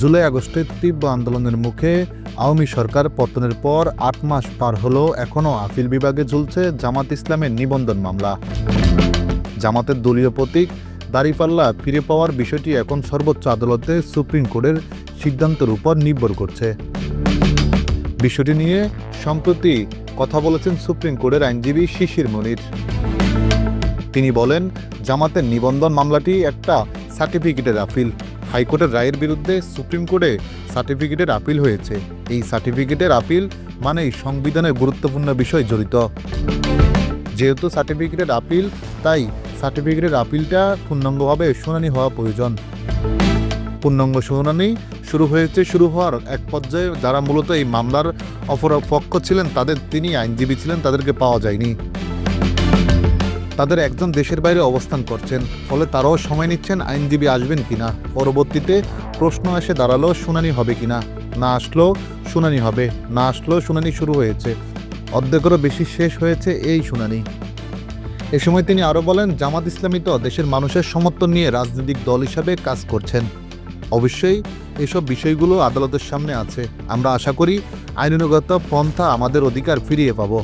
জুলাই আগস্টের তীব্র আন্দোলনের মুখে আওয়ামী সরকার পতনের পর আট মাস পার হলেও এখনও আপিল বিভাগে ঝুলছে জামাত ইসলামের নিবন্ধন মামলা। জামাতের দলীয় প্রতীক দাঁড়িপাল্লা ফিরে পাওয়ার বিষয়টি এখন সর্বোচ্চ আদালতে সুপ্রিম কোর্টের সিদ্ধান্তের উপর নির্ভর করছে। বিষয়টি নিয়ে সম্প্রতি কথা বলেছেন সুপ্রিম কোর্টের আইনজীবী শিশির মনির। তিনি বলেন, জামাতের নিবন্ধন মামলাটি একটা সার্টিফিকেটের আপিল। হাইকোর্টের রায়ের বিরুদ্ধে সুপ্রিম কোর্টে সার্টিফিকেটের আপিল হয়েছে। এই সার্টিফিকেটের আপিল মানেই সংবিধানের গুরুত্বপূর্ণ বিষয় জড়িত। যেহেতু সার্টিফিকেটের আপিল, তাই সার্টিফিকেটের আপিলটা পূর্ণাঙ্গভাবে শুনানি হওয়া প্রয়োজন। পূর্ণাঙ্গ শুনানি শুরু হয়েছে, শুরু হওয়ার এক পর্যায়ে যারা মূলত এই মামলার অপর পক্ষ ছিলেন, তাদের তিনি আইনজীবী ছিলেন, তাদেরকে পাওয়া যায়নি। তাদের একজন দেশের বাইরে অবস্থান করছেন, ফলে তারাও সময় নিচ্ছেন আইনজীবী আসবেন কিনা। পরবর্তীতে প্রশ্ন এসে দাঁড়াল, শুনানি হবে কিনা। না আসলেও শুনানি হবে। না আসলেও শুনানি শুরু হয়েছে। অর্ধেকেরও বেশি শেষ হয়েছে এই শুনানি। এ সময় তিনি আরও বলেন, জামাত ইসলামী তো দেশের মানুষের সমর্থন নিয়ে রাজনৈতিক দল হিসাবে কাজ করছেন। অবশ্যই এসব বিষয়গুলো আদালতের সামনে আছে। আমরা আশা করি আইনানুগত পন্থা আমাদের অধিকার ফিরিয়ে পাবো।